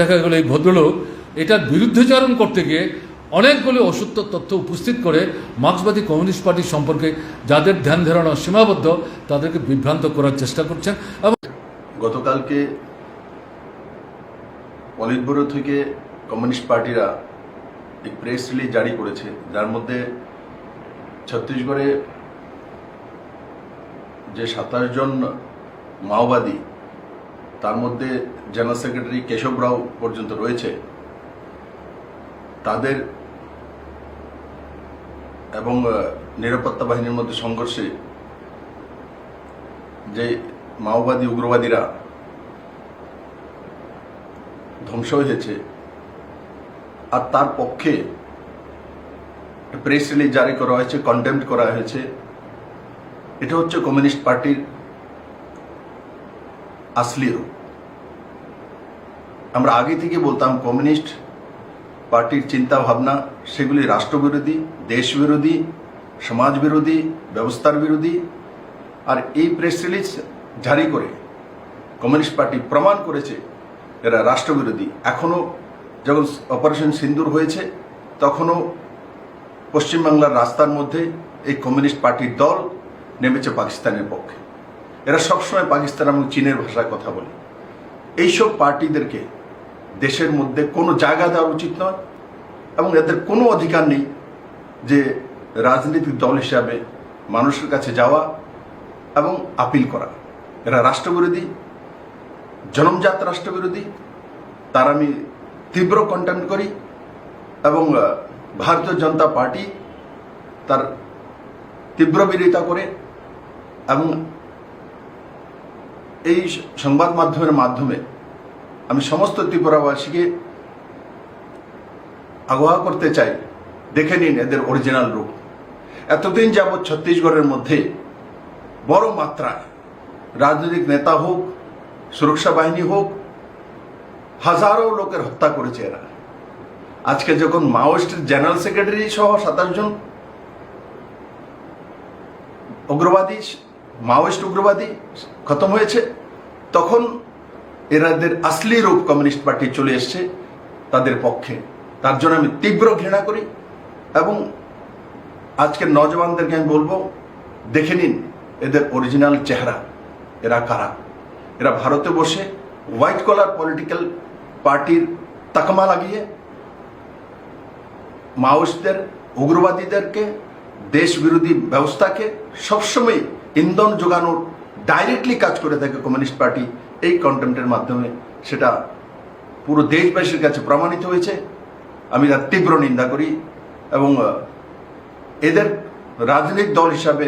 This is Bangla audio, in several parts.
দেখা গেল এই ভদ্রলোক এটার বিরুদ্ধচারণ করতে গিয়ে অনেকগুলি অসত্য তথ্য উপস্থিত করে মার্ক্সবাদী কমিউনিস্ট পার্টি সম্পর্কে যাদের ধ্যান ধারণা সীমাবদ্ধ, তাদেরকে বিভ্রান্ত করার চেষ্টা করছেন এবং গতকালকে পলিট ব্যুরো থেকে কমিউনিস্ট পার্টিরা এক প্রেস রিলিজ জারি করেছে, যার মধ্যে ছত্তিশগড়ে যে সাতাশ জন মাওবাদী তার মধ্যে জেনারেল সেক্রেটারি কেশব রাও পর্যন্ত রয়েছে। তাদের এবং নিরাপত্তা বাহিনীর মধ্যে সংঘর্ষে যে মাওবাদী উগ্রবাদীরা ধ্বংস হয়েছে, আর তার পক্ষে প্রেস রিলিজ জারি করা হয়েছে কন্টেম্প করা হয়েছে। এটা হচ্ছে কমিউনিস্ট পার্টির আসলি রূপ। আমরা আগে থেকে বলতাম, কমিউনিস্ট পার্টির চিন্তা ভাবনা সেগুলি রাষ্ট্রবিরোধী দেশ বিরোধী সমাজ বিরোধী ব্যবস্থার বিরোধী। আর এই প্রেস রিলিজ জারি করে কমিউনিস্ট পার্টি প্রমাণ করেছে এরা রাষ্ট্রবিরোধী। এখনও যখন অপারেশন সিন্দুর হয়েছে, তখনও পশ্চিমবাংলার রাস্তার মধ্যে এই কমিউনিস্ট পার্টির দল নেমেছে পাকিস্তানের পক্ষে। এরা সবসময় পাকিস্তান এবং চীনের ভাষায় কথা বলে। এইসব পার্টিদেরকে দেশের মধ্যে কোনো জায়গা দেওয়া উচিত নয় এবং এদের কোনো অধিকার নেই যে রাজনৈতিক দল হিসাবে মানুষের কাছে যাওয়া এবং আপিল করা। এরা রাষ্ট্রবিরোধী, জনমজাত রাষ্ট্রবিরোধী। তার আমি তীব্র কন্টেম্প করি এবং ভারতীয় জনতা পার্টি তার তীব্র বিরোধিতা করে এবং এই সংবাদ মাধ্যমের মাধ্যমে আমি সমস্ত ত্রিপুরাবাসীকে আগুয়া করতে চাই, দেখে নিন এদের অরিজিনাল রূপ। এতদিন যাবৎ ছত্তিশগড়ের মধ্যে বড় মাত্রায় রাজনৈতিক নেতা হোক, সুরক্ষা বাহিনী হোক, হাজারো লোকের হত্যা করেছে এরা। আজকে যখন মাওয়িস্টের জেনারেল সেক্রেটারি সহ সাতাশ জন উগ্রবাদী মাওয়িস্ট উগ্রবাদী খতম হয়েছে, তখন এরাদের আসলি রূপ কমিউনিস্ট পার্টি চলে এসছে তাদের পক্ষে। তার জন্য আমি তীব্র ঘৃণা করি এবং আজকের নজওয়ানদেরকে আমি বলব, দেখে নিন এদের অরিজিনাল চেহারা, এরা কারা? এরা ভারতে বসে হোয়াইট কলার পলিটিক্যাল পার্টির তাকমা লাগিয়ে মাওয়িস্টদের, উগ্রবাদীদেরকে দেশ বিরোধী ব্যবস্থাকে সবসময় ইন্ধন যোগানোর ডাইরেক্টলি কাজ করে থাকে কমিউনিস্ট পার্টি এই কন্টেন্টের মাধ্যমে। সেটা পুরো দেশবাসীর কাছে প্রমাণিত হয়েছে। আমি তার তীব্র নিন্দা করি এবং এদের রাজনৈতিক দল হিসাবে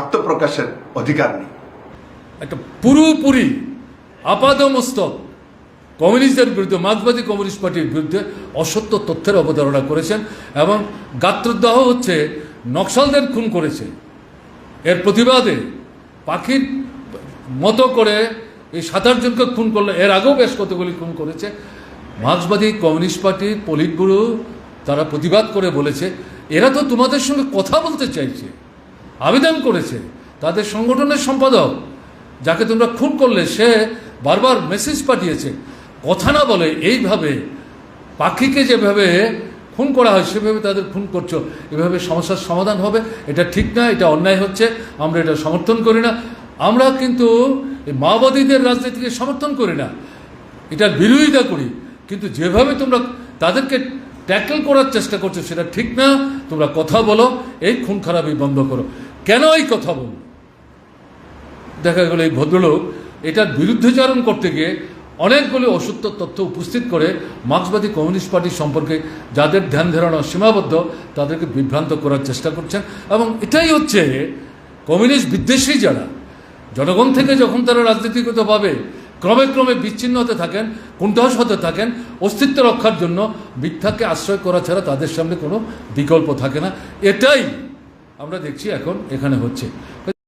আত্মপ্রকাশের অধিকার নেই। একটা পুরোপুরি আপাদমস্তক কমিউনিস্টদের বিরুদ্ধে, মার্ক্সবাদী কমিউনিস্ট পার্টির বিরুদ্ধে অসত্য তথ্যের অবতারণা করেছেন এবং গাত্রদাহ হচ্ছে নকশালদের খুন করেছে। এর প্রতিবাদে পাখির মতো করে এই সাতাশ জনকে খুন করল, এর আগেও বেশ কতগুলি খুন করেছে। মার্ক্সবাদী কমিউনিস্ট পার্টির পলিট ব্যুরো তারা প্রতিবাদ করে বলেছে, এরা তো তোমাদের সঙ্গে কথা বলতে চাইছে, আবেদন করেছে, তাদের সংগঠনের সম্পাদক, যাকে তোমরা খুন করলে সে বারবার মেসেজ পাঠিয়েছে। কথা না বলে এইভাবে পাখিকে যেভাবে খুন করা হয়, সেভাবে তাদের খুন করছ। এভাবে সমস্যার সমাধান হবে। এটা ঠিক না, এটা অন্যায় হচ্ছে। আমরা এটা সমর্থন করি না। আমরা কিন্তু মাওবাদীদের রাজনীতিকে সমর্থন করি না। এটার বিরোধিতা করি। কিন্তু যেভাবে তোমরা তাদেরকে ট্যাকেল করার চেষ্টা করছ, সেটা ঠিক না। তোমরা কথা বলো, এই খুন খারাপই বন্ধ করো। কেন এই কথা বলো দেখা গেল এই ভদ্রলোক এটার বিরুদ্ধচারণ করতে গিয়ে অনেকগুলি অসত্য তথ্য উপস্থিত করে মার্ক্সবাদী কমিউনিস্ট পার্টি সম্পর্কে যাদের ধ্যান ধারণা সীমাবদ্ধ, তাদেরকে বিভ্রান্ত করার চেষ্টা করছেন। এবং এটাই হচ্ছে কমিউনিস্ট বিদ্বেষী যারা, জনগণ থেকে যখন তারা রাজনীতিগতভাবে ক্রমে ক্রমে বিচ্ছিন্ন হতে থাকেন কুণ্ঠাস হতে থাকেন, অস্তিত্ব রক্ষার জন্য মিথ্যাকে আশ্রয় করা ছাড়া তাদের সামনে কোনো বিকল্প থাকে না। এটাই আমরা দেখছি এখন এখানে হচ্ছে।